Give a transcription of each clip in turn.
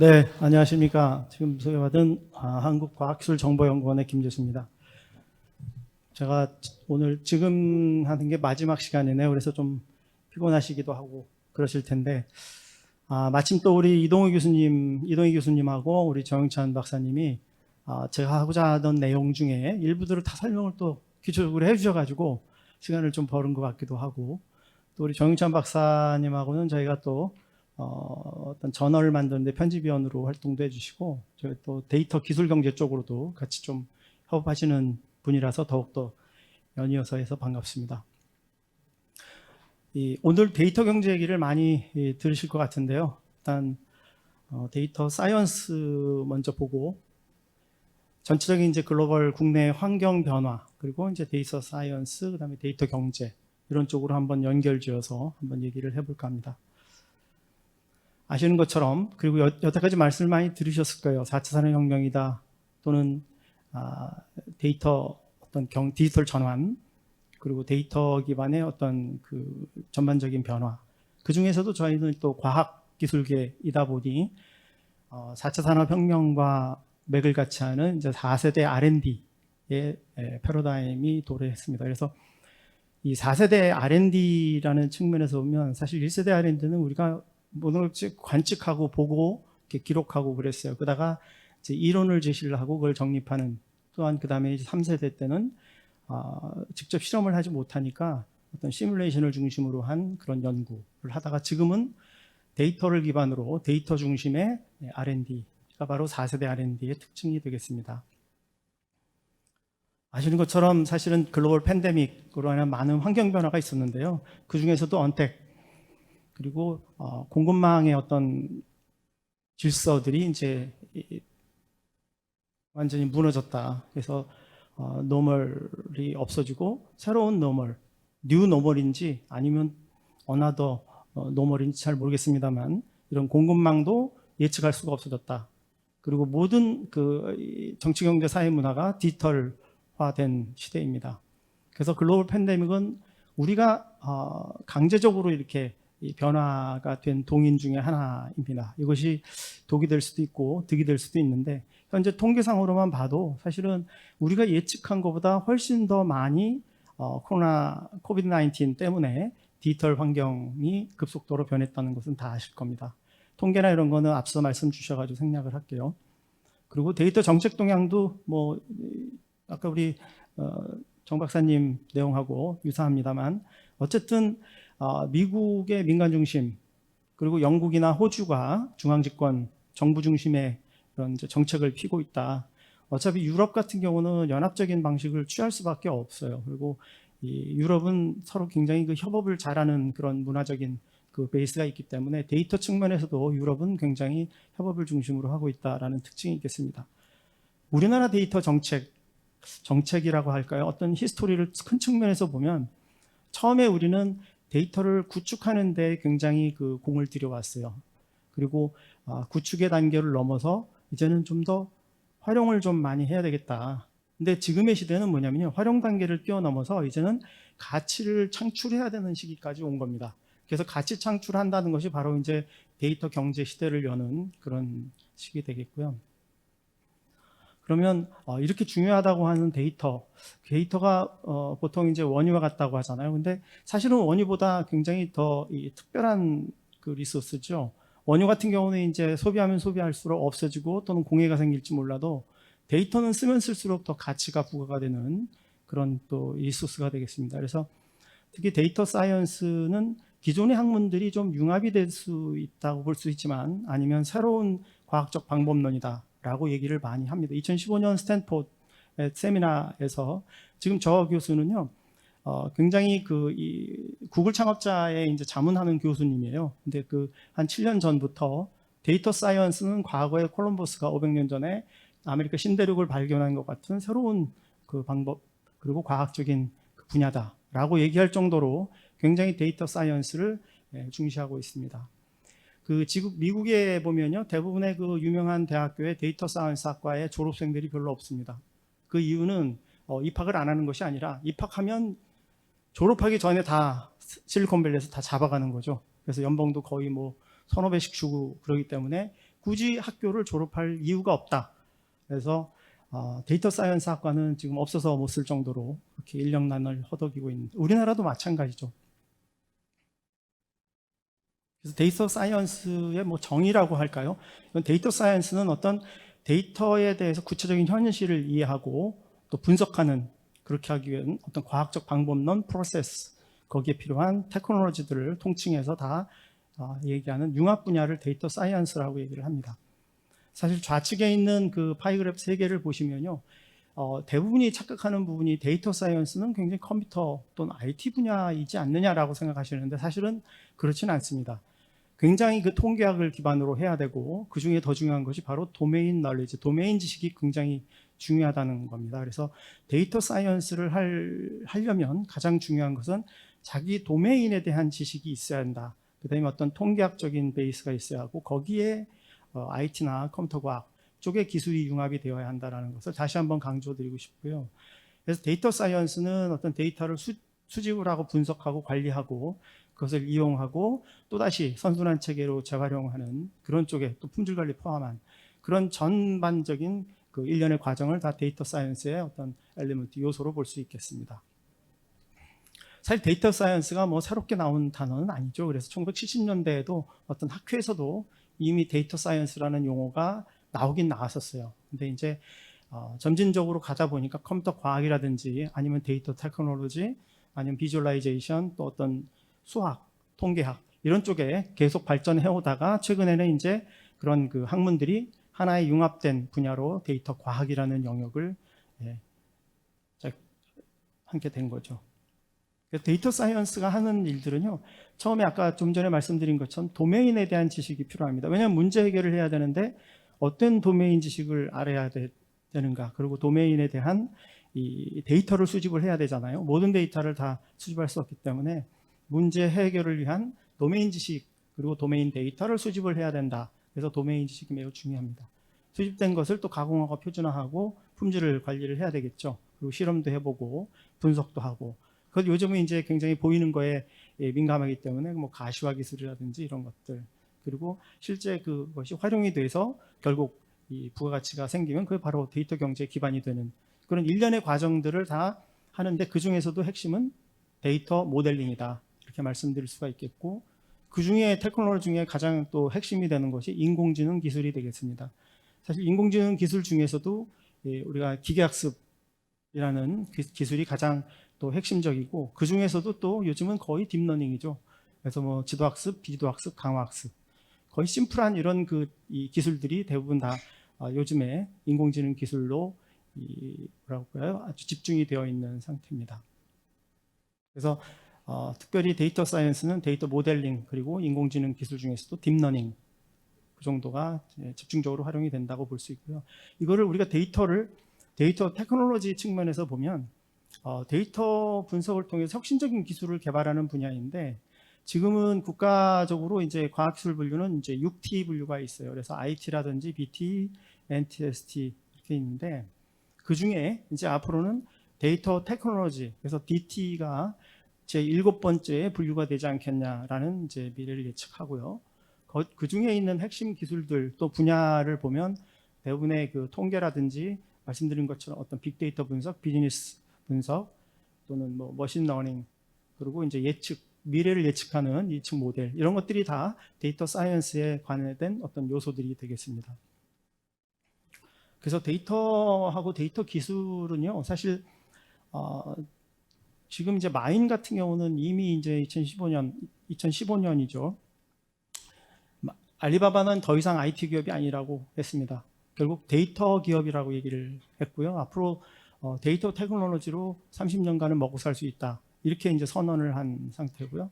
네, 안녕하십니까. 지금 소개받은 아, 한국과학기술정보연구원의 김재수입니다. 제가 오늘 지금 하는 게 마지막 시간이네요. 그래서 좀 피곤하시기도 하고 그러실 텐데, 아, 마침 또 우리 이동희 교수님, 이동희 교수님하고 우리 정영찬 박사님이 아, 제가 하고자 하던 내용 중에 일부들을 다 설명을 또 기초적으로 해주셔가지고 시간을 좀 버는 것 같기도 하고, 또 우리 정영찬 박사님하고는 저희가 또 어, 어떤 저널을 만드는데 편집위원으로 활동도 해주시고 저희 또 데이터 기술 경제 쪽으로도 같이 좀 협업하시는 분이라서 더욱더 연이어서 해서 반갑습니다. 이, 오늘 데이터 경제 얘기를 많이 예, 들으실 것 같은데요. 일단 어, 데이터 사이언스 먼저 보고 전체적인 이제 글로벌 국내 환경 변화 그리고 이제 데이터 사이언스 그다음에 데이터 경제 이런 쪽으로 한번 연결지어서 한번 얘기를 해볼까 합니다. 아시는 것처럼 그리고 여, 여태까지 말씀을 많이 들으셨을 거예요. 4차 산업혁명이다 또는 아, 데이터 어떤 경, 디지털 전환 그리고 데이터 기반의 어떤 그 전반적인 변화 그 중에서도 저희는 또 과학 기술계이다 보니 어, 4차 산업혁명과 맥을 같이 하는 이제 4세대 R&D의 패러다임이 도래했습니다. 그래서 이 4세대 R&D라는 측면에서 보면 사실 1세대 R&D는 우리가 모든 걸 관측하고 보고 이렇게 기록하고 그랬어요. 그러다가 이제 이론을 제시를 하고 그걸 정립하는 또한 그 다음에 3세대 때는 어, 직접 실험을 하지 못하니까 어떤 시뮬레이션을 중심으로 한 그런 연구를 하다가 지금은 데이터를 기반으로 데이터 중심의 R&D가 바로 4세대 R&D의 특징이 되겠습니다. 아시는 것처럼 사실은 글로벌 팬데믹으로 인한 많은 환경 변화가 있었는데요. 그 중에서도 언택 그리고 어, 공급망의 어떤 질서들이 이제 완전히 무너졌다. 그래서 어, 노멀이 없어지고 새로운 노멀, 뉴 노멀인지 아니면 어나더 어, 노멀인지 잘 모르겠습니다만 이런 공급망도 예측할 수가 없어졌다. 그리고 모든 그 정치, 경제, 사회 문화가 디지털화된 시대입니다. 그래서 글로벌 팬데믹은 우리가 어, 강제적으로 이렇게 이 변화가 된 동인 중에 하나입니다. 이것이 독이 될 수도 있고 득이 될 수도 있는데 현재 통계상으로만 봐도 사실은 우리가 예측한 것보다 훨씬 더 많이 어, 코로나 코비드 19 때문에 디지털 환경이 급속도로 변했다는 것은 다 아실 겁니다. 통계나 이런 거는 앞서 말씀 주셔가지고 생략을 할게요. 그리고 데이터 정책 동향도 뭐 아까 우리 어, 정 박사님 내용하고 유사합니다만 어쨌든 어, 미국의 민간 중심 그리고 영국이나 호주가 중앙 집권 정부 중심의 그런 정책을 피고 있다. 어차피 유럽 같은 경우는 연합적인 방식을 취할 수밖에 없어요. 그리고 이 유럽은 서로 굉장히 그 협업을 잘하는 그런 문화적인 그 베이스가 있기 때문에 데이터 측면에서도 유럽은 굉장히 협업을 중심으로 하고 있다라는 특징이 있겠습니다. 우리나라 데이터 정책 정책이라고 할까요? 어떤 히스토리를 큰 측면에서 보면 처음에 우리는 데이터를 구축하는데 굉장히 그 공을 들여왔어요. 그리고 아, 구축의 단계를 넘어서 이제는 좀 더 활용을 좀 많이 해야 되겠다. 근데 지금의 시대는 뭐냐면요. 활용 단계를 뛰어넘어서 이제는 가치를 창출해야 되는 시기까지 온 겁니다. 그래서 가치 창출한다는 것이 바로 이제 데이터 경제 시대를 여는 그런 시기 되겠고요. 그러면 어, 이렇게 중요하다고 하는 데이터, 데이터가 어, 보통 이제 원유와 같다고 하잖아요. 근데 사실은 원유보다 굉장히 더 특별한 그 리소스죠. 원유 같은 경우는 이제 소비하면 소비할수록 없어지고 또는 공해가 생길지 몰라도 데이터는 쓰면 쓸수록 더 가치가 부과가 되는 그런 또 리소스가 되겠습니다. 그래서 특히 데이터 사이언스는 기존의 학문들이 좀 융합이 될 수 있다고 볼 수 있지만 아니면 새로운 과학적 방법론이다. 라고 얘기를 많이 합니다. 2015년 스탠포드 세미나에서 지금 저 교수는요, 어, 굉장히 그, 이, 구글 창업자의 이제 자문하는 교수님이에요. 근데 그, 한 7년 전부터 데이터 사이언스는 과거에 콜럼버스가 500년 전에 아메리카 신대륙을 발견한 것 같은 새로운 그 방법, 그리고 과학적인 그 분야다라고 얘기할 정도로 굉장히 데이터 사이언스를 예, 중시하고 있습니다. 그 지국 미국에 보면요 대부분의 그 유명한 대학교의 데이터 사이언스 학과의 졸업생들이 별로 없습니다. 그 이유는 어, 입학을 안 하는 것이 아니라 입학하면 졸업하기 전에 다 실리콘밸리에서 다 잡아가는 거죠. 그래서 연봉도 거의 뭐 서너 배씩 주고 그러기 때문에 굳이 학교를 졸업할 이유가 없다. 그래서 어, 데이터 사이언스 학과는 지금 없어서 못 쓸 정도로 이렇게 인력난을 허덕이고 있는 우리나라도 마찬가지죠. 그래서 데이터 사이언스의 뭐 정의라고 할까요? 이건 데이터 사이언스는 어떤 데이터에 대해서 구체적인 현실을 이해하고 또 분석하는 그렇게 하기 위한 어떤 과학적 방법론 프로세스 거기에 필요한 테크놀로지들을 통칭해서 다 어, 얘기하는 융합 분야를 데이터 사이언스라고 얘기를 합니다. 사실 좌측에 있는 그 파이그래프 세 개를 보시면요. 어, 대부분이 착각하는 부분이 데이터 사이언스는 굉장히 컴퓨터 또는 IT 분야이지 않느냐라고 생각하시는데 사실은 그렇지는 않습니다. 굉장히 그 통계학을 기반으로 해야 되고 그 중에 더 중요한 것이 바로 도메인 널리지, 도메인 지식이 굉장히 중요하다는 겁니다. 그래서 데이터 사이언스를 할, 하려면 가장 중요한 것은 자기 도메인에 대한 지식이 있어야 한다. 그 다음에 어떤 통계학적인 베이스가 있어야 하고 거기에 어, IT나 컴퓨터 과학 쪽의 기술이 융합이 되어야 한다는 것을 다시 한번 강조드리고 싶고요. 그래서 데이터 사이언스는 어떤 데이터를 수, 수집을 하고 분석하고 관리하고 그것을 이용하고 또다시 선순환 체계로 재활용하는 그런 쪽에 또 품질 관리 포함한 그런 전반적인 그 일련의 과정을 다 데이터 사이언스의 어떤 엘리먼트 요소로 볼 수 있겠습니다. 사실 데이터 사이언스가 뭐 새롭게 나온 단어는 아니죠. 그래서 1970년대에도 어떤 학회에서도 이미 데이터 사이언스라는 용어가 나오긴 나왔었어요. 근데 이제 어, 점진적으로 가다 보니까 컴퓨터 과학이라든지 아니면 데이터 테크놀로지 아니면 비주얼라이제이션 또 어떤 수학, 통계학 이런 쪽에 계속 발전해 오다가 최근에는 이제 그런 그 학문들이 하나의 융합된 분야로 데이터 과학이라는 영역을 예, 함께 된 거죠. 데이터 사이언스가 하는 일들은요, 처음에 아까 좀 전에 말씀드린 것처럼 도메인에 대한 지식이 필요합니다. 왜냐하면 문제 해결을 해야 되는데 어떤 도메인 지식을 알아야 되, 되는가, 그리고 도메인에 대한 이 데이터를 수집을 해야 되잖아요. 모든 데이터를 다 수집할 수 없기 때문에 문제 해결을 위한 도메인 지식 그리고 도메인 데이터를 수집을 해야 된다. 그래서 도메인 지식이 매우 중요합니다. 수집된 것을 또 가공하고 표준화하고 품질을 관리를 해야 되겠죠. 그리고 실험도 해보고 분석도 하고. 그 요즘은 이제 굉장히 보이는 거에 예, 민감하기 때문에 뭐 가시화 기술이라든지 이런 것들 그리고 실제 그것이 활용이 돼서 결국 이 부가가치가 생기면 그게 바로 데이터 경제의 기반이 되는 그런 일련의 과정들을 다 하는데 그 중에서도 핵심은 데이터 모델링이다 이렇게 말씀드릴 수가 있겠고 그 중에 테크놀로지 중에 가장 또 핵심이 되는 것이 인공지능 기술이 되겠습니다. 사실 인공지능 기술 중에서도 예, 우리가 기계학습이라는 기술이 가장 또 핵심적이고 그 중에서도 또 요즘은 거의 딥러닝이죠. 그래서 뭐 지도학습, 비지도학습, 강화학습 거의 심플한 이런 그이 기술들이 대부분 다 아, 요즘에 인공지능 기술로 이 뭐라고 할까요? 아주 집중이 되어 있는 상태입니다. 그래서 어, 특별히 데이터 사이언스는 데이터 모델링 그리고 인공지능 기술 중에서도 딥러닝 그 정도가 집중적으로 활용이 된다고 볼 수 있고요. 이거를 우리가 데이터를 데이터 테크놀로지 측면에서 보면 어, 데이터 분석을 통해서 혁신적인 기술을 개발하는 분야인데 지금은 국가적으로 이제 과학기술 분류는 이제 6T 분류가 있어요. 그래서 IT라든지 BT, NTST 이렇게 있는데 그 중에 이제 앞으로는 데이터 테크놀로지 그래서 DT가 제 일곱 번째에 분류가 되지 않겠냐라는 이제 미래를 예측하고요. 그 중에 있는 핵심 기술들 또 분야를 보면 대부분의 그 통계라든지 말씀드린 것처럼 어떤 빅데이터 분석, 비즈니스 분석 또는 뭐 머신 러닝 그리고 이제 예측 미래를 예측하는 예측 모델 이런 것들이 다 데이터 사이언스에 관련된 어떤 요소들이 되겠습니다. 그래서 데이터하고 데이터 기술은요 사실 어, 지금 이제 마인 같은 경우는 이미 이제 2015년 2015년이죠. 알리바바는 더 이상 IT 기업이 아니라고 했습니다. 결국 데이터 기업이라고 얘기를 했고요. 앞으로 어, 데이터 테크놀로지로 30년간은 먹고 살 수 있다. 이렇게 이제 선언을 한 상태고요.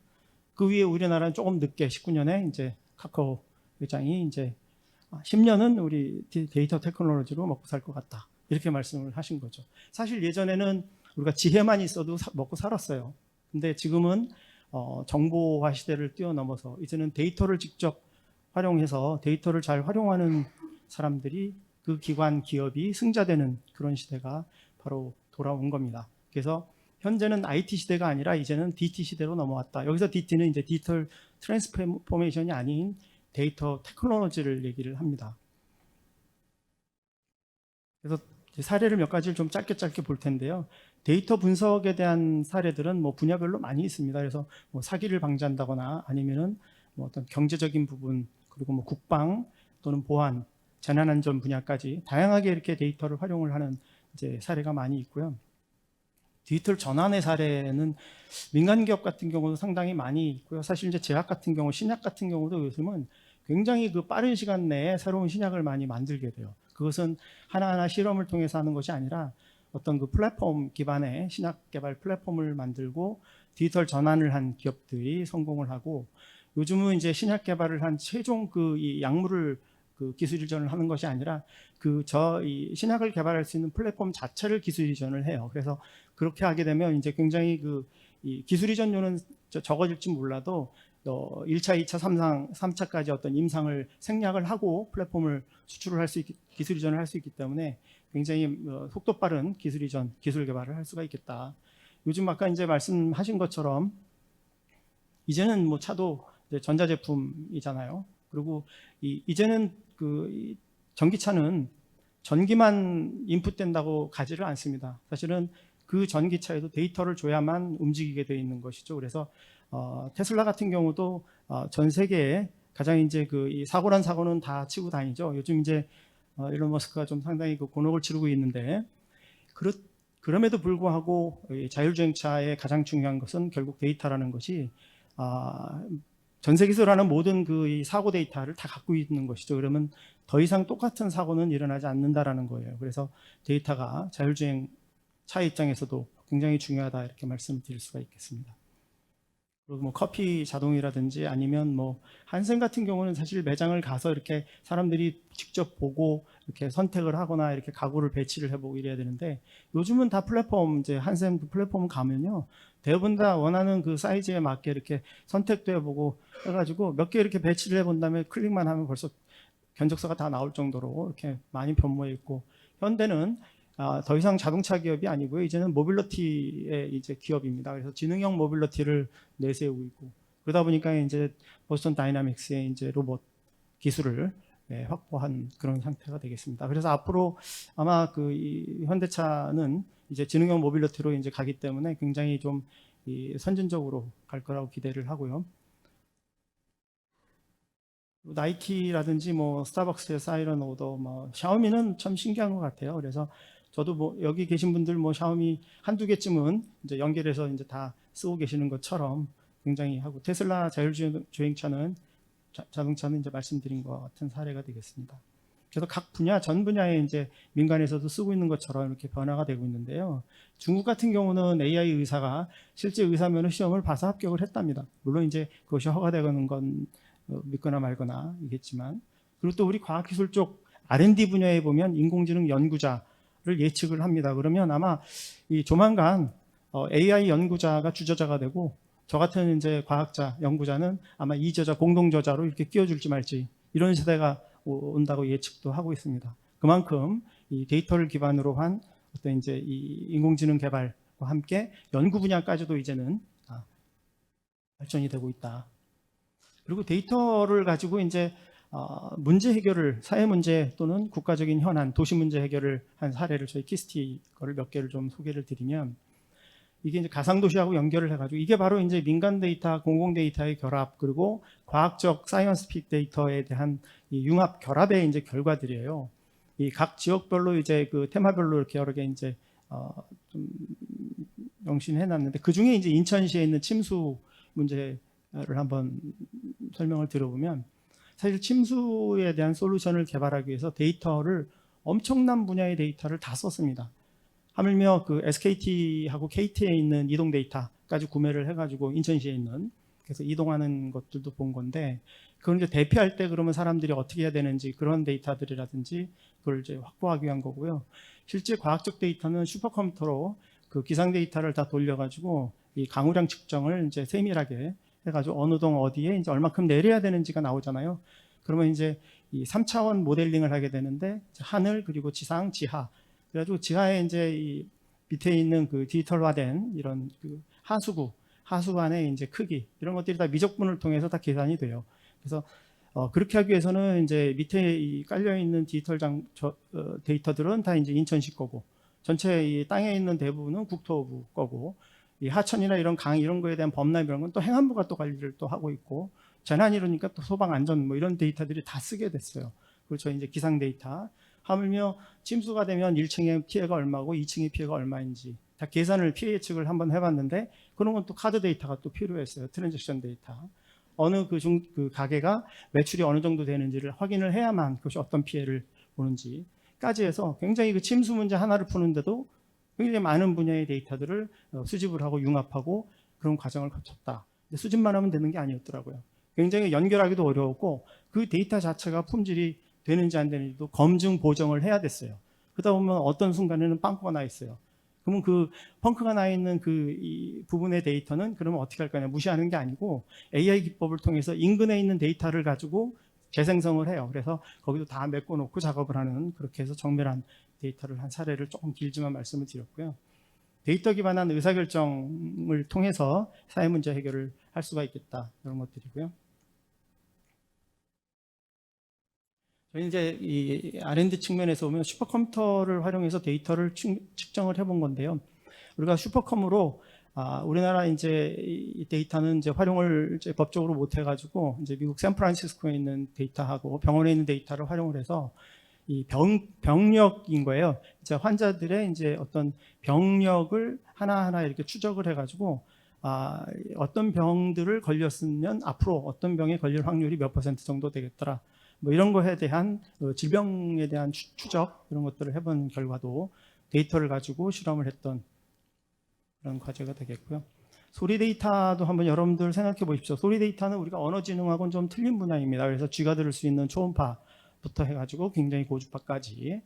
그 위에 우리나라는 조금 늦게 19년에 이제 카카오 회장이 이제 10년은 우리 데이터 테크놀로지로 먹고 살 것 같다. 이렇게 말씀을 하신 거죠. 사실 예전에는 우리가 지혜만 있어도 사, 먹고 살았어요. 근데 지금은 어, 정보화 시대를 뛰어넘어서 이제는 데이터를 직접 활용해서 데이터를 잘 활용하는 사람들이 그 기관 기업이 승자되는 그런 시대가 바로 돌아온 겁니다. 그래서 현재는 IT 시대가 아니라 이제는 DT 시대로 넘어왔다. 여기서 DT는 이제 디지털 트랜스포메이션이 아닌 데이터 테크놀로지를 얘기를 합니다. 그래서 사례를 몇 가지를 좀 짧게 짧게 볼 텐데요. 데이터 분석에 대한 사례들은 뭐 분야별로 많이 있습니다. 그래서 뭐 사기를 방지한다거나 아니면은 뭐 어떤 경제적인 부분 그리고 뭐 국방 또는 보안, 재난안전 분야까지 다양하게 이렇게 데이터를 활용을 하는 이제 사례가 많이 있고요. 디지털 전환의 사례는 민간 기업 같은 경우도 상당히 많이 있고요. 사실 이제 제약 같은 경우, 신약 같은 경우도 요즘은 굉장히 그 빠른 시간 내에 새로운 신약을 많이 만들게 돼요. 그것은 하나하나 실험을 통해서 하는 것이 아니라 어떤 그 플랫폼 기반의 신약 개발 플랫폼을 만들고 디지털 전환을 한 기업들이 성공을 하고 요즘은 이제 신약 개발을 한 최종 그 이 약물을 그 기술 이전을 하는 것이 아니라 그 저 이 신약을 개발할 수 있는 플랫폼 자체를 기술 이전을 해요. 그래서 그렇게 하게 되면 이제 굉장히 그 이 기술 이전료는 저- 적어질지 몰라도 어 1차, 2차, 3상, 3차까지 어떤 임상을 생략을 하고 플랫폼을 수출을 할 수 있기 기술 이전을 할 수 있기 때문에 굉장히 어, 속도 빠른 기술 이전, 기술 개발을 할 수가 있겠다. 요즘 아까 이제 말씀하신 것처럼 이제는 뭐 차도 이제 전자 제품이잖아요. 그리고 이, 이제는 그이 전기차는 전기만 인풋된다고 가지를 않습니다. 사실은 그 전기차에도 데이터를 줘야만 움직이게 되어 있는 것이죠. 그래서 어, 테슬라 같은 경우도 어, 전 세계에 가장 이제 그이 사고란 사고는 다 치고 다니죠. 요즘 이제 어, 일론 머스크가 좀 상당히 그 곤혹을 치르고 있는데 그렇, 그럼에도 불구하고 이 자율주행차의 가장 중요한 것은 결국 데이터라는 것이 아, 전 세계에서 하는 모든 그이 사고 데이터를 다 갖고 있는 것이죠. 그러면 더 이상 똑같은 사고는 일어나지 않는다라는 거예요. 그래서 데이터가 자율주행 차 입장에서도 굉장히 중요하다 이렇게 말씀드릴 수가 있겠습니다. 그리고 뭐 커피 자동이라든지 아니면 뭐 한생 같은 경우는 사실 매장을 가서 이렇게 사람들이 직접 보고 이렇게 선택을 하거나 이렇게 가구를 배치를 해보고 이래야 되는데 요즘은 다 플랫폼 이제 한샘 그 플랫폼 가면요. 대부분 다 원하는 그 사이즈에 맞게 이렇게 선택도 해보고 해가지고 몇 개 이렇게 배치를 해본 다음에 클릭만 하면 벌써 견적서가 다 나올 정도로 이렇게 많이 변모해 있고 현대는 아, 더 이상 자동차 기업이 아니고요 이제는 모빌리티의 이제 기업입니다. 그래서 지능형 모빌리티를 내세우고 있고 그러다 보니까 이제 보스턴 다이나믹스의 이제 로봇 기술을 예, 확보한 그런 상태가 되겠습니다. 그래서 앞으로 아마 그 이 현대차는 이제 지능형 모빌리티로 이제 가기 때문에 굉장히 좀이 선진적으로 갈 거라고 기대를 하고요. 나이키라든지 뭐 스타벅스의 사이런 오더, 뭐 샤오미는 참 신기한 것 같아요. 그래서 저도 뭐 여기 계신 분들 뭐 샤오미 한두 개쯤은 이제 연결해서 이제 다 쓰고 계시는 것처럼 굉장히 하고 테슬라 자율주행차는 자, 자동차는 이제 말씀드린 것 같은 사례가 되겠습니다. 그래서 각 분야 전 분야에 이제 민간에서도 쓰고 있는 것처럼 이렇게 변화가 되고 있는데요. 중국 같은 경우는 AI 의사가 실제 의사 면허 시험을 봐서 합격을 했답니다. 물론 이제 그것이 허가되는 건 어, 믿거나 말거나 이겠지만 그리고 또 우리 과학기술 쪽 R&D 분야에 보면 인공지능 연구자를 예측을 합니다. 그러면 아마 이 조만간 어, AI 연구자가 주저자가 되고 저 같은 이제 과학자, 연구자는 아마 이 저자 공동 저자로 이렇게 끼워줄지 말지 이런 세대가 오- 온다고 예측도 하고 있습니다. 그만큼 이 데이터를 기반으로 한 어떤 이제 이 인공지능 개발과 함께 연구 분야까지도 이제는 아, 발전이 되고 있다. 그리고 데이터를 가지고 이제 어, 문제 해결을 사회 문제 또는 국가적인 현안, 도시 문제 해결을 한 사례를 저희 키스티 거를 몇 개를 좀 소개를 드리면 이게 이제 가상 도시하고 연결을 해가지고 이게 바로 이제 민간 데이터, 공공 데이터의 결합 그리고 과학적 사이언스 픽 데이터에 대한 이 융합 결합의 이제 결과들이에요. 이 각 지역별로 이제 그 테마별로 이렇게 여러 개 이제 어, 좀 명신해 놨는데 그 중에 이제 인천시에 있는 침수 문제를 한번 설명을 들어보면 사실 침수에 대한 솔루션을 개발하기 위해서 데이터를 엄청난 분야의 데이터를 다 썼습니다. 하물며 그 SKT하고 KT에 있는 이동 데이터까지 구매를 해가지고 인천시에 있는 그래서 이동하는 것들도 본 건데 그걸 이제 대피할 때 그러면 사람들이 어떻게 해야 되는지 그런 데이터들이라든지 그걸 이제 확보하기 위한 거고요. 실제 과학적 데이터는 슈퍼컴퓨터로 그 기상 데이터를 다 돌려가지고 이 강우량 측정을 이제 세밀하게 해가지고 어느 동 어디에 이제 얼마큼 내려야 되는지가 나오잖아요. 그러면 이제 이 3차원 모델링을 하게 되는데 하늘 그리고 지상 지하 그래가지고 지하에 이제 이 밑에 있는 그 디지털화된 이런 그 하수구 안에 이제 크기 이런 것들이 다 미적분을 통해서 다 계산이 돼요. 그래서 어, 그렇게 하기 위해서는 이제 밑에 이 깔려 있는 디지털 장 저, 어, 데이터들은 다 이제 인천시 거고 전체 이 땅에 있는 대부분은 국토부 거고 이 하천이나 이런 강 이런 거에 대한 범람 이런 건 또 행안부가 또 관리를 또 하고 있고 재난 이러니까 또 소방 안전 뭐 이런 데이터들이 다 쓰게 됐어요. 그렇죠. 이제 기상 데이터 하물며 침수가 되면 1층의 피해가 얼마고 2층의 피해가 얼마인지 다 계산을 피해 예측을 한번 해봤는데 그런 건 또 카드 데이터가 또 필요했어요. 트랜잭션 데이터. 어느 그, 중, 그 가게가 매출이 어느 정도 되는지를 확인을 해야만 그것이 어떤 피해를 보는지까지 해서 굉장히 그 침수 문제 하나를 푸는데도 굉장히 많은 분야의 데이터들을 어, 수집을 하고 융합하고 그런 과정을 거쳤다. 수집만 하면 되는 게 아니었더라고요. 굉장히 연결하기도 어려웠고 그 데이터 자체가 품질이 되는지 안 되는지도 검증 보정을 해야 됐어요. 그러다 보면 어떤 순간에는 빵꾸가 나 있어요. 그러면 그 펑크가 나 있는 그이 부분의 데이터는 그러면 어떻게 할 거냐 무시하는 게 아니고 AI 기법을 통해서 인근에 있는 데이터를 가지고 재생성을 해요. 그래서 거기도 다 메꿔 놓고 작업을 하는 그렇게 해서 정밀한 데이터를 한 사례를 조금 길지만 말씀을 드렸고요. 데이터 기반한 의사결정을 통해서 사회 문제 해결을 할 수가 있겠다 이런 것들이고요. 저희 이제 이 R&D 측면에서 보면 슈퍼컴퓨터를 활용해서 데이터를 측- 측정을 해본 건데요. 우리가 슈퍼컴으로 아, 우리나라 이제 이 데이터는 이제 활용을 이제 법적으로 못 해가지고 이제 미국 샌프란시스코에 있는 데이터하고 병원에 있는 데이터를 활용을 해서 이 병, 병력인 거예요. 이제 환자들의 이제 어떤 병력을 하나하나 이렇게 추적을 해가지고 아, 어떤 병들을 걸렸으면 앞으로 어떤 병에 걸릴 확률이 몇 퍼센트 정도 되겠더라. 뭐 이런 거에 대한 어, 질병에 대한 추- 추적 이런 것들을 해본 결과도 데이터를 가지고 실험을 했던 그런 과제가 되겠고요. 소리 데이터도 한번 여러분들 생각해 보십시오. 소리 데이터는 우리가 언어지능하고는 좀 틀린 분야입니다. 그래서 쥐가 들을 수 있는 초음파 부터 해가지고 굉장히 고주파까지를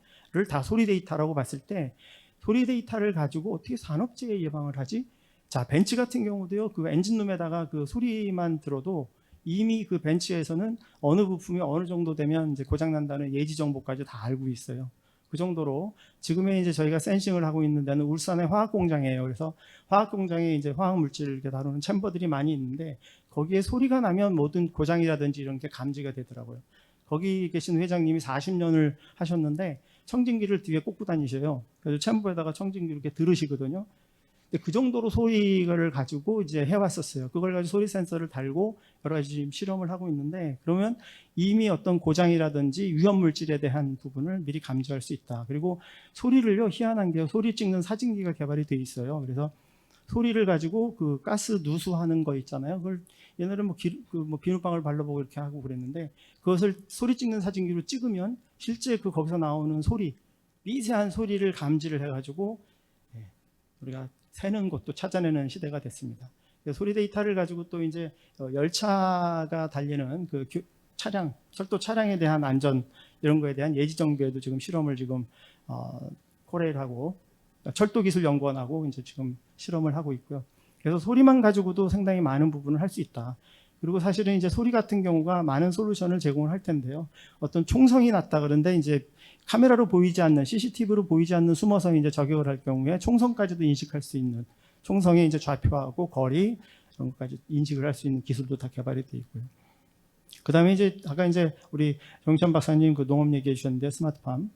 다 소리 데이터라고 봤을 때 소리 데이터를 가지고 어떻게 산업재해 예방을 하지? 자, 벤츠 같은 경우도요, 그 엔진룸에다가 그 소리만 들어도 이미 그 벤츠에서는 어느 부품이 어느 정도 되면 이제 고장 난다는 예지 정보까지 다 알고 있어요. 그 정도로 지금의 이제 저희가 센싱을 하고 있는 데는 울산의 화학 공장이에요. 그래서 화학 공장에 이제 화학 물질을 이렇게 다루는 챔버들이 많이 있는데 거기에 소리가 나면 모든 고장이라든지 이런 게 감지가 되더라고요. 거기 계신 회장님이 40년을 하셨는데 청진기를 뒤에 꽂고 다니셔요. 그래서 챔버에다가 청진기 이렇게 들으시거든요. 근데 그 정도로 소리를 가지고 이제 해왔었어요. 그걸 가지고 소리 센서를 달고 여러 가지 지금 실험을 하고 있는데 그러면 이미 어떤 고장이라든지 위험 물질에 대한 부분을 미리 감지할 수 있다. 그리고 소리를요 희한한 게 소리 찍는 사진기가 개발이 돼 있어요. 그래서 소리를 가지고 그 가스 누수하는 거 있잖아요. 그걸 옛날에 뭐, 기, 그 뭐 비누방울 발라보고 이렇게 하고 그랬는데 그것을 소리 찍는 사진기로 찍으면 실제 그 거기서 나오는 소리 미세한 소리를 감지를 해가지고 예, 우리가 새는 것도 찾아내는 시대가 됐습니다. 소리 데이터를 가지고 또 이제 어, 열차가 달리는 그 교- 차량, 철도 차량에 대한 안전 이런 거에 대한 예지 정비에도 지금 실험을 지금 어, 코레일하고 철도 기술 연구원하고 이제 지금 실험을 하고 있고요. 그래서 소리만 가지고도 상당히 많은 부분을 할 수 있다. 그리고 사실은 이제 소리 같은 경우가 많은 솔루션을 제공을 할 텐데요. 어떤 총성이 났다 그런데 이제 카메라로 보이지 않는 CCTV로 보이지 않는 숨어서 이제 저격을 할 경우에 총성까지도 인식할 수 있는 총성의 이제 좌표하고 거리 이런 것까지 인식을 할 수 있는 기술도 다 개발이 되어 있고요. 그다음에 이제 아까 이제 우리 정천 박사님 그 농업 얘기해 주셨는데 스마트팜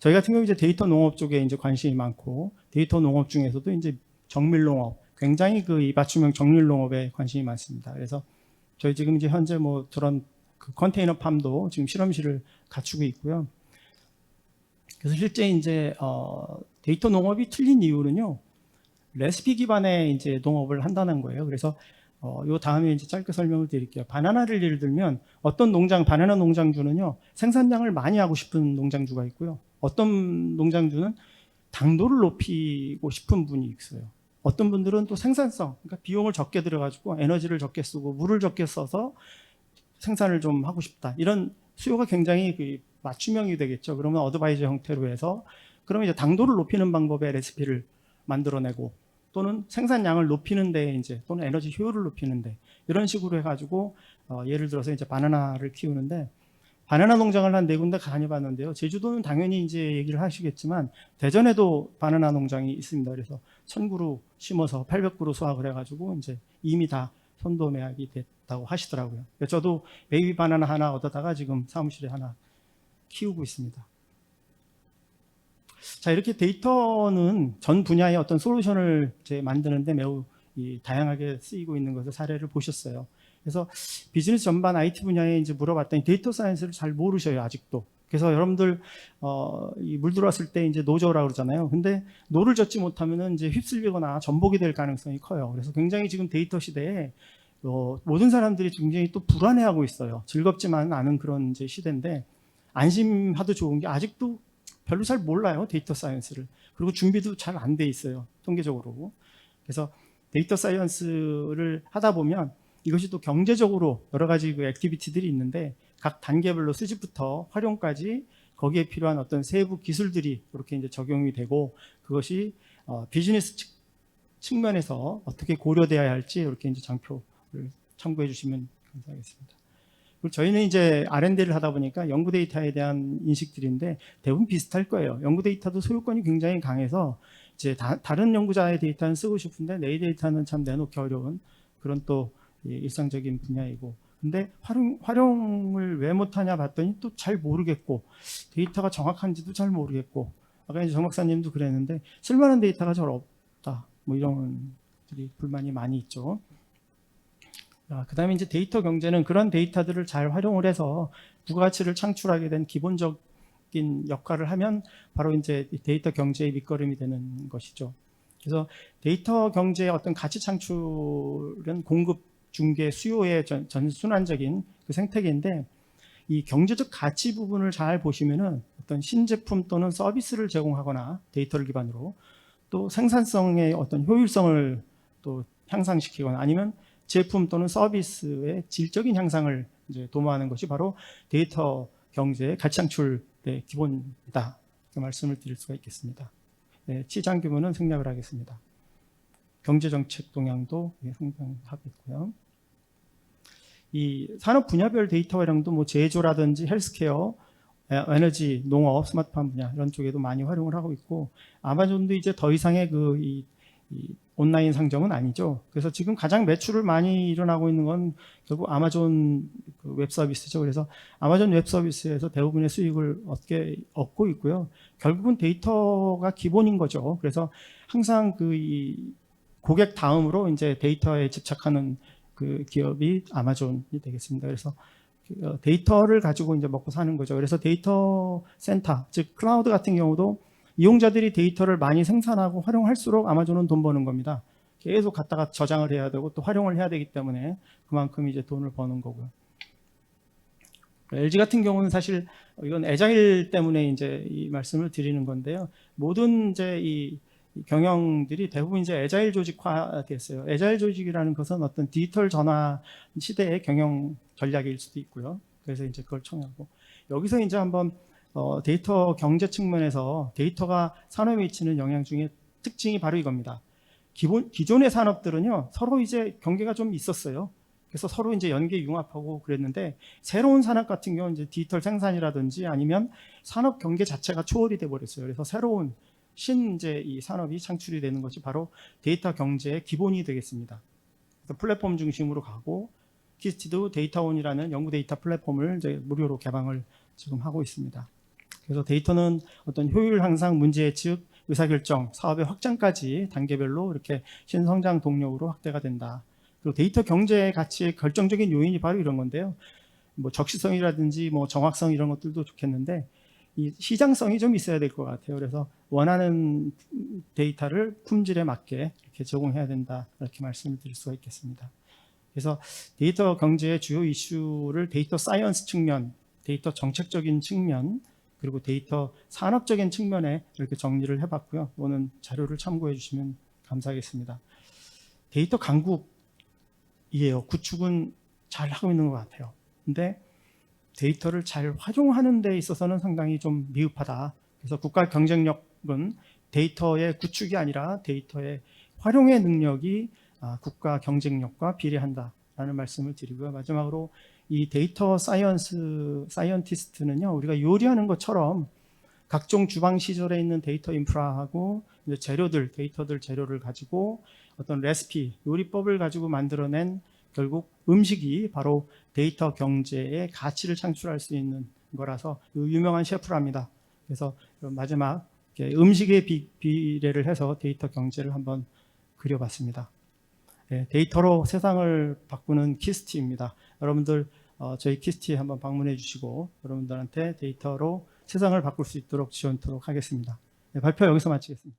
저희 같은 경우 이제 데이터 농업 쪽에 이제 관심이 많고 데이터 농업 중에서도 이제 정밀 농업 굉장히 그 이 맞춤형 정밀 농업에 관심이 많습니다. 그래서 저희 지금 이제 현재 뭐 저런 그 컨테이너 팜도 지금 실험실을 갖추고 있고요. 그래서 실제 이제 어 데이터 농업이 틀린 이유는요. 레시피 기반의 이제 농업을 한다는 거예요. 그래서 어, 요 다음에 이제 짧게 설명을 드릴게요. 바나나를 예를 들면 어떤 농장, 바나나 농장주는요, 생산량을 많이 하고 싶은 농장주가 있고요. 어떤 농장주는 당도를 높이고 싶은 분이 있어요. 어떤 분들은 또 생산성, 그러니까 비용을 적게 들여가지고 에너지를 적게 쓰고 물을 적게 써서 생산을 좀 하고 싶다. 이런 수요가 굉장히 그 맞춤형이 되겠죠. 그러면 어드바이저 형태로 해서 그러면 이제 당도를 높이는 방법의 레시피를 만들어내고 또는 생산량을 높이는데 이제 또는 에너지 효율을 높이는데 이런 식으로 해가지고 어, 예를 들어서 이제 바나나를 키우는데 바나나 농장을 한 네 군데 다녀봤는데요. 제주도는 당연히 이제 얘기를 하시겠지만 대전에도 바나나 농장이 있습니다. 그래서 1000그루 심어서 800그루 수확을 해가지고 이제 이미 다 선도매학이 됐다고 하시더라고요. 그래서 저도 베이비 바나나 하나 얻어다가 지금 사무실에 하나 키우고 있습니다. 자, 이렇게 데이터는 전 분야의 어떤 솔루션을 이제 만드는데 매우 이 다양하게 쓰이고 있는 것을 사례를 보셨어요. 그래서 비즈니스 전반 IT 분야에 이제 물어봤더니 데이터 사이언스를 잘 모르셔요, 아직도. 그래서 여러분들 어, 이물 들어왔을 때 이제 노저라고 그러잖아요. 근데 노를 젓지 못하면은 이제 휩쓸리거나 전복이 될 가능성이 커요. 그래서 굉장히 지금 데이터 시대에 어, 모든 사람들이 굉장히 또 불안해하고 있어요. 즐겁지만 않은 그런 이제 시대인데 안심하도 좋은 게 아직도 별로 잘 몰라요 데이터 사이언스를 그리고 준비도 잘 안 돼 있어요 통계적으로 그래서 데이터 사이언스를 하다 보면 이것이 또 경제적으로 여러 가지 그 액티비티들이 있는데 각 단계별로 수집부터 활용까지 거기에 필요한 어떤 세부 기술들이 이렇게 이제 적용이 되고 그것이 어, 비즈니스 측, 측면에서 어떻게 고려돼야 할지 이렇게 이제 장표를 참고해 주시면 감사하겠습니다. 그리고 저희는 이제 R&D를 하다 보니까 연구 데이터에 대한 인식들인데 대부분 비슷할 거예요. 연구 데이터도 소유권이 굉장히 강해서 이제 다, 른 연구자의 데이터는 쓰고 싶은데 내 데이터는 참 내놓기 어려운 그런 또이 일상적인 분야이고 근데 활용, 활용을 왜 못하냐 봤더니 또 잘 모르겠고 데이터가 정확한지도 잘 모르겠고 아까 이제 정 박사님도 그랬는데 쓸만한 데이터가 잘 없다 뭐 이런 들이 불만이 많이 있죠. 아, 그 다음에 이제 데이터 경제는 그런 데이터들을 잘 활용을 해서 부가가치를 창출하게 된 기본적인 역할을 하면 바로 이제 이 데이터 경제의 밑거름이 되는 것이죠. 그래서 데이터 경제의 어떤 가치 창출은 공급, 중개, 수요의 전, 전순환적인 그 생태계인데 이 경제적 가치 부분을 잘 보시면은 어떤 신제품 또는 서비스를 제공하거나 데이터를 기반으로 또 생산성의 어떤 효율성을 또 향상시키거나 아니면 제품 또는 서비스의 질적인 향상을 이제 도모하는 것이 바로 데이터 경제의 가치 창출의 기본이다. 그 말씀을 드릴 수가 있겠습니다. 네, 시장 규모는 생략을 하겠습니다. 경제 정책 동향도 예, 있고요. 이 산업 분야별 데이터 활용도 뭐 제조라든지 헬스케어, 에- 에너지, 농업, 스마트팜 분야 이런 쪽에도 많이 활용을 하고 있고 아마존도 이제 더 이상의 그 이, 이 온라인 상점은 아니죠. 그래서 지금 가장 매출을 많이 일어나고 있는 건 결국 아마존 그 웹 서비스죠. 그래서 아마존 웹 서비스에서 대부분의 수익을 얻게 얻고 있고요. 결국은 데이터가 기본인 거죠. 그래서 항상 그 이 고객 다음으로 이제 데이터에 집착하는 그 기업이 아마존이 되겠습니다. 그래서 그, 어, 데이터를 가지고 이제 먹고 사는 거죠. 그래서 데이터 센터, 즉 클라우드 같은 경우도 이용자들이 데이터를 많이 생산하고 활용할수록 아마존은 돈 버는 겁니다. 계속 갖다가 저장을 해야 되고 또 활용을 해야 되기 때문에 그만큼 이제 돈을 버는 거고요. LG 같은 경우는 사실 이건 애자일 때문에 이제 이 말씀을 드리는 건데요. 모든 이제 이이 경영들이 대부분 이제 애자일 조직화 됐어요. 애자일 조직이라는 것은 어떤 디지털 전화 시대의 경영 전략일 수도 있고요. 그래서 이제 그걸 청하고 여기서 이제 한번 어, 데이터 경제 측면에서 데이터가 산업에 미치는 영향 중에 특징이 바로 이겁니다. 기본 기존의 산업들은요 서로 이제 경계가 좀 있었어요. 그래서 서로 이제 연계 융합하고 그랬는데 새로운 산업 같은 경우는 이제 디지털 생산이라든지 아니면 산업 경계 자체가 초월이 돼 버렸어요. 그래서 새로운 신 이제 이 산업이 창출이 되는 것이 바로 데이터 경제의 기본이 되겠습니다. 그래서 플랫폼 중심으로 가고 키스티도 데이터온이라는 연구 데이터 플랫폼을 이제 무료로 개방을 지금 하고 있습니다. 그래서 데이터는 어떤 효율 향상, 문제 예측, 의사결정, 사업의 확장까지 단계별로 이렇게 신성장 동력으로 확대가 된다. 그리고 데이터 경제의 가치의 결정적인 요인이 바로 이런 건데요. 뭐 적시성이라든지 뭐 정확성 이런 것들도 좋겠는데 이 시장성이 좀 있어야 될 것 같아요. 그래서 원하는 데이터를 품질에 맞게 이렇게 제공해야 된다 이렇게 말씀을 드릴 수가 있겠습니다. 그래서 데이터 경제의 주요 이슈를 데이터 사이언스 측면, 데이터 정책적인 측면, 그리고 데이터 산업적인 측면에 이렇게 정리를 해봤고요. 오늘 자료를 참고해 주시면 감사하겠습니다. 데이터 강국이에요. 구축은 잘 하고 있는 것 같아요. 근데 데이터를 잘 활용하는 데 있어서는 상당히 좀 미흡하다. 그래서 국가 경쟁력은 데이터의 구축이 아니라 데이터의 활용의 능력이 아, 국가 경쟁력과 비례한다라는 말씀을 드리고요. 마지막으로 이 데이터 사이언스 사이언티스트는요 우리가 요리하는 것처럼 각종 주방 시설에 있는 데이터 인프라하고 재료들 데이터들 재료를 가지고 어떤 레시피 요리법을 가지고 만들어낸 결국 음식이 바로 데이터 경제의 가치를 창출할 수 있는 거라서 유명한 셰프랍니다. 그래서 마지막 이렇게 음식의 비, 비례를 해서 데이터 경제를 한번 그려봤습니다. 예, 데이터로 세상을 바꾸는 키스티입니다. 여러분들 어, 저희 키스티에 한번 방문해 주시고 여러분들한테 데이터로 세상을 바꿀 수 있도록 지원토록 하겠습니다. 네, 발표 여기서 마치겠습니다.